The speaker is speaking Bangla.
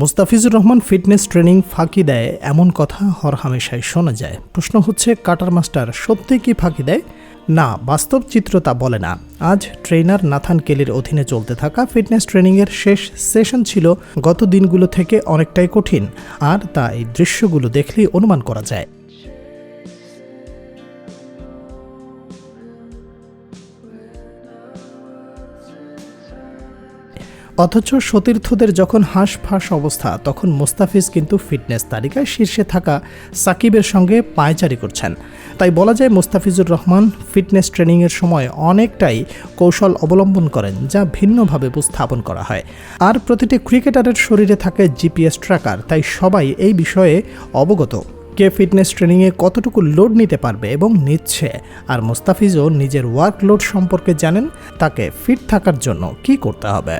মুস্তাফিজুর রহমান ফিটনেস ট্রেনিং ফাঁকি দেয়, এমন কথা হরহামেশাই শোনা যায়। প্রশ্ন হচ্ছে, কাটার মাস্টার সত্যি কি ফাঁকি দেয়? না, বাস্তব চিত্র তা বলে না। আজ ট্রেনার নাথান কেলির অধীনে চলতে থাকা ফিটনেস ট্রেনিংয়ের শেষ সেশন ছিল গত দিনগুলো থেকে অনেকটাই কঠিন, আর তা এই দৃশ্যগুলো দেখলেই অনুমান করা যায়। অথচ সতীর্থদের যখন হাঁসফাঁস অবস্থা, তখন মোস্তাফিজ কিন্তু ফিটনেস তালিকায় শীর্ষে থাকা সাকিবের সঙ্গে পায়চারি করছেন। তাই বলা যায় মোস্তাফিজুর রহমান ফিটনেস ট্রেনিংয়ের সময় অনেকটাই কৌশল অবলম্বন করেন, যা ভিন্নভাবে উপস্থাপন করা হয়। আর প্রতিটি ক্রিকেটারের শরীরে থাকে জিপিএস ট্র্যাকার, তাই সবাই এই বিষয়ে অবগত। কে ফিটনেস ট্রেনিংয়ে কতটুকু লোড নিতে পারবে এবং নিচ্ছে, আর মোস্তাফিজও নিজের ওয়ার্কলোড সম্পর্কে জানেন, তাকে ফিট থাকার জন্য কি করতে হবে।